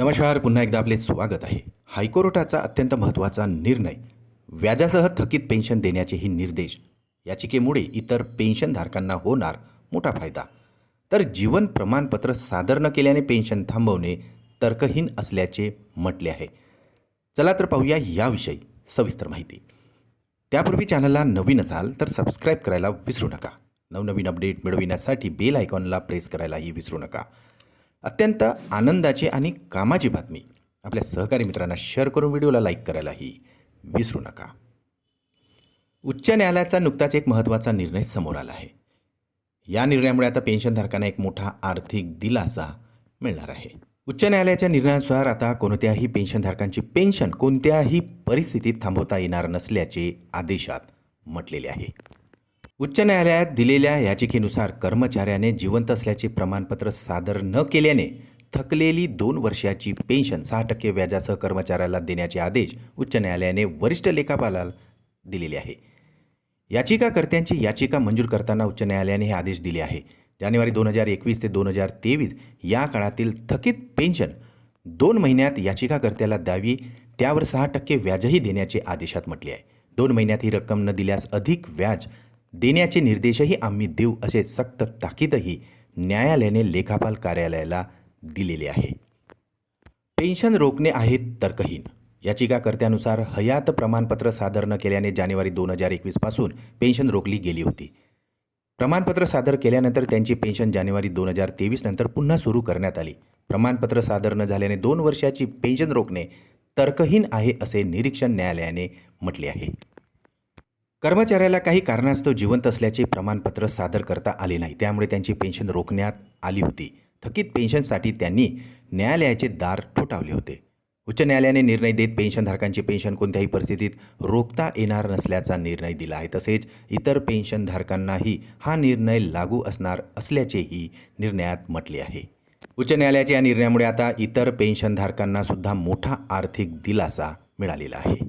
नमस्कार पुन्हा एकदा आपले स्वागत आहे. हायकोर्टाचा अत्यंत महत्त्वाचा निर्णय. व्याजासह थकीत पेन्शन देण्याचेही निर्देश. याचिकेमुळे इतर पेन्शनधारकांना होणार मोठा फायदा. तर जीवन प्रमाणपत्र सादर न केल्याने पेन्शन थांबवणे तर्कहीन असल्याचे म्हटले आहे. चला तर पाहूया याविषयी सविस्तर माहिती. त्यापूर्वी चॅनलला नवीन असाल तर सबस्क्राईब करायला विसरू नका. नवनवीन अपडेट मिळविण्यासाठी बेल आयकॉनला प्रेस करायलाही विसरू नका. अत्यंत आनंदाची आणि कामाची बातमी. आपल्या सहकारी मित्रांना शेअर करून व्हिडिओला लाईक करायलाही विसरू नका. उच्च न्यायालयाचा नुकताच एक महत्त्वाचा निर्णय समोर आला आहे. या निर्णयामुळे आता पेन्शनधारकांना एक मोठा आर्थिक दिलासा मिळणार आहे. उच्च न्यायालयाच्या निर्णयानुसार आता कोणत्याही पेन्शनधारकांची पेन्शन कोणत्याही परिस्थितीत थांबवता येणार नसल्याचे आदेशात म्हटलेले आहे. उच्च न्यायालयात दिलेल्या याचिकेनुसार कर्मचाऱ्याने जिवंत असल्याचे प्रमाणपत्र सादर न केल्याने थकलेली दोन वर्षाची पेन्शन सहा टक्के व्याजासह कर्मचाऱ्याला देण्याचे आदेश उच्च न्यायालयाने वरिष्ठ लेखापालाला दिलेले आहे. याचिकाकर्त्यांची याचिका मंजूर करताना उच्च न्यायालयाने हे आदेश दिले आहे. जानेवारी दोन हजार एकवीस ते दोन हजार तेवीस या काळातील थकीत पेन्शन दोन महिन्यात याचिकाकर्त्याला द्यावी त्यावर सहा टक्के व्याजही देण्याचे आदेशात म्हटले आहे. दोन महिन्यात ही रक्कम न दिल्यास अधिक व्याज देण्याचे निर्देशही आम्ही देऊ असे सक्त ताकीदही न्यायालयाने लेखापाल कार्यालयाला दिलेले आहे. पेन्शन रोखणे आहेत तर्कहीन. याचिकाकर्त्यानुसार हयात प्रमाणपत्र सादर न केल्याने जानेवारी दोन हजार एकवीसपासून पेन्शन रोखली गेली होती. प्रमाणपत्र सादर केल्यानंतर त्यांची पेन्शन जानेवारी दोन हजार तेवीस नंतर पुन्हा सुरू करण्यात आली. प्रमाणपत्र सादर न झाल्याने दोन वर्षाची पेन्शन रोखणे तर्कहीन आहे असे निरीक्षण न्यायालयाने म्हटले आहे. कर्मचाऱ्याला काही कारणास्तव जिवंत असल्याचे प्रमाणपत्र सादर करता आले नाही. त्यामुळे त्यांची पेन्शन रोखण्यात आली होती. थकीत पेन्शनसाठी त्यांनी न्यायालयाचे दार ठोठावले होते. उच्च न्यायालयाने निर्णय देत पेन्शनधारकांची पेन्शन कोणत्याही परिस्थितीत रोखता येणार नसल्याचा निर्णय दिला आहे. तसेच इतर पेन्शनधारकांनाही हा निर्णय लागू असणार असल्याचेही निर्णयात म्हटले आहे. उच्च न्यायालयाच्या या निर्णयामुळे आता इतर पेन्शनधारकांना सुद्धा मोठा आर्थिक दिलासा मिळालेला आहे.